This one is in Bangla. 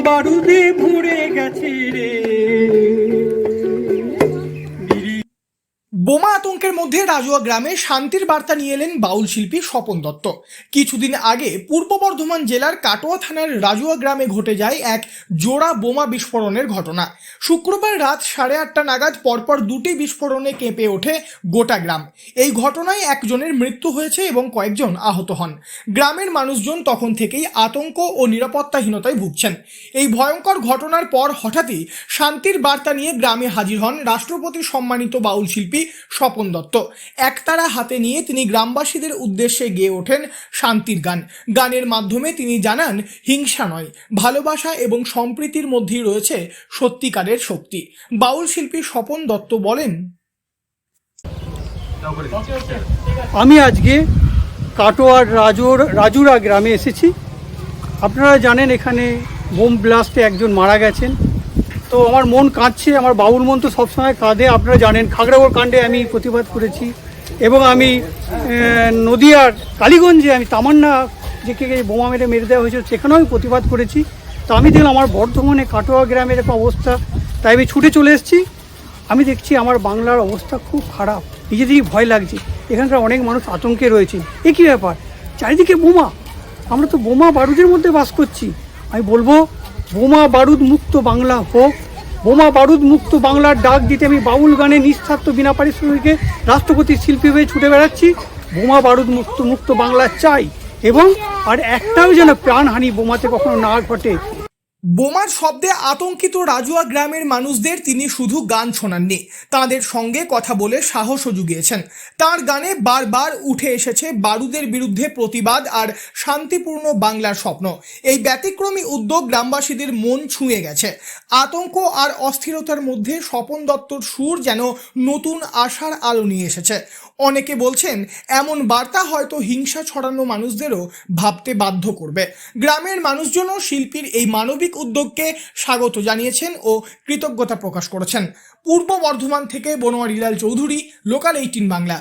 বারুদে ভরে গেছে রে। মধ্যে রাজুয়া গ্রামে শান্তির বার্তা নিয়ে এলেন বাউল শিল্পী স্বপন দত্ত। কিছুদিন আগে পূর্ব বর্ধমান জেলার কাটোয়া থানার রাজুয়া গ্রামে ঘটে যায় এক জোড়া বোমা বিস্ফোরণের ঘটনা। শুক্রবার রাত সাড়ে আটটা নাগাদ পরপর দুটি বিস্ফোরণে কেঁপে ওঠে গোটা গ্রাম। এই ঘটনায় একজনের মৃত্যু হয়েছে এবং কয়েকজন আহত হন। গ্রামের মানুষজন তখন থেকেই আতঙ্ক ও নিরাপত্তাহীনতায় ভুগছেন। এই ভয়ঙ্কর ঘটনার পর হঠাৎই শান্তির বার্তা নিয়ে গ্রামে হাজির হন রাষ্ট্রপতি সম্মানিত বাউল শিল্পী স্বপন দত্ত। একতারা হাতে নিয়ে তিনি গ্রামবাসীদের উদ্দেশ্যে গেয়ে ওঠেন শান্তির গান। গানের মাধ্যমে তিনি জানান, হিংসা নয়, ভালোবাসা এবং সম্প্রীতির মধ্যেই রয়েছে সত্যিকারের শক্তি। বাউল শিল্পী স্বপন দত্ত বলেন, আমি আজকে কাটোয়ার রাজুর, রাজুরা গ্রামে এসেছি। আপনারা জানেন এখানে বোম ব্লাস্টে একজন মারা গেছেন। তো আমার মন কাঁদছে, আমার বাবুর মন তো সবসময় কাঁদে। আপনারা জানেন, খাগড়াগড় কাণ্ডে আমি প্রতিবাদ করেছি এবং আমি নদিয়ার কালীগঞ্জে আমি তামান্না যে কে বোমা মেরে মেরে দেওয়া হয়েছিল, সেখানেও আমি প্রতিবাদ করেছি। তো আমি দেখলাম, আমার বর্ধমানে কাটোয়া গ্রামের এরকম অবস্থা। তাই আমি ছুটে চলে এসেছি। আমি দেখছি আমার বাংলার অবস্থা খুব খারাপ। নিজেদেরই ভয় লাগছে। এখানকার অনেক মানুষ আতঙ্কে রয়েছে। এ কী ব্যাপার? চারিদিকে বোমা। আমরা তো বোমা বারুদের মধ্যে বাস করছি। আমি বলব বোমা বারুদ মুক্ত বাংলা হোক। বোমা বারুদ মুক্ত বাংলার ডাক দিতে আমি বাউল গানে নিঃস্বার্থ বিনা পারিশ্রমিকে রাষ্ট্রপতির শিল্পী হয়ে ছুটে বেড়াচ্ছি। বোমা বারুদ মুক্ত মুক্ত বাংলা চাই এবং আর একটাও যেন প্রাণহানি বোমাতে কখনো না ঘটে। বোমার শব্দে আতঙ্কিত রাজুয়া গ্রামের মানুষদের তিনি শুধু গান শোনাননি, তাদের সঙ্গে কথা বলে সাহসও জুগিয়েছেন। তার গানে বারবার উঠে এসেছে বারুদের বিরুদ্ধে প্রতিবাদ আর শান্তিপূর্ণ বাংলার স্বপ্ন। এই ব্যতিক্রমী উদ্যোগ গ্রামবাসীদের মন ছুঁয়ে গেছে। আতঙ্ক আর অস্থিরতার মধ্যে স্বপন দত্তর সুর যেন নতুন আশার আলো নিয়ে এসেছে। অনেকে বলছেন, এমন বার্তা হয়তো হিংসা ছড়ানো মানুষদেরও ভাবতে বাধ্য করবে। গ্রামের মানুষজনও শিল্পীর এই মানবিক উদ্যোগকে স্বাগত জানিয়েছেন ও কৃতজ্ঞতা প্রকাশ করেছেন। পূর্ব বর্ধমান থেকে বনোয়ারিলাল চৌধুরী লোকাল এইটিন বাংলা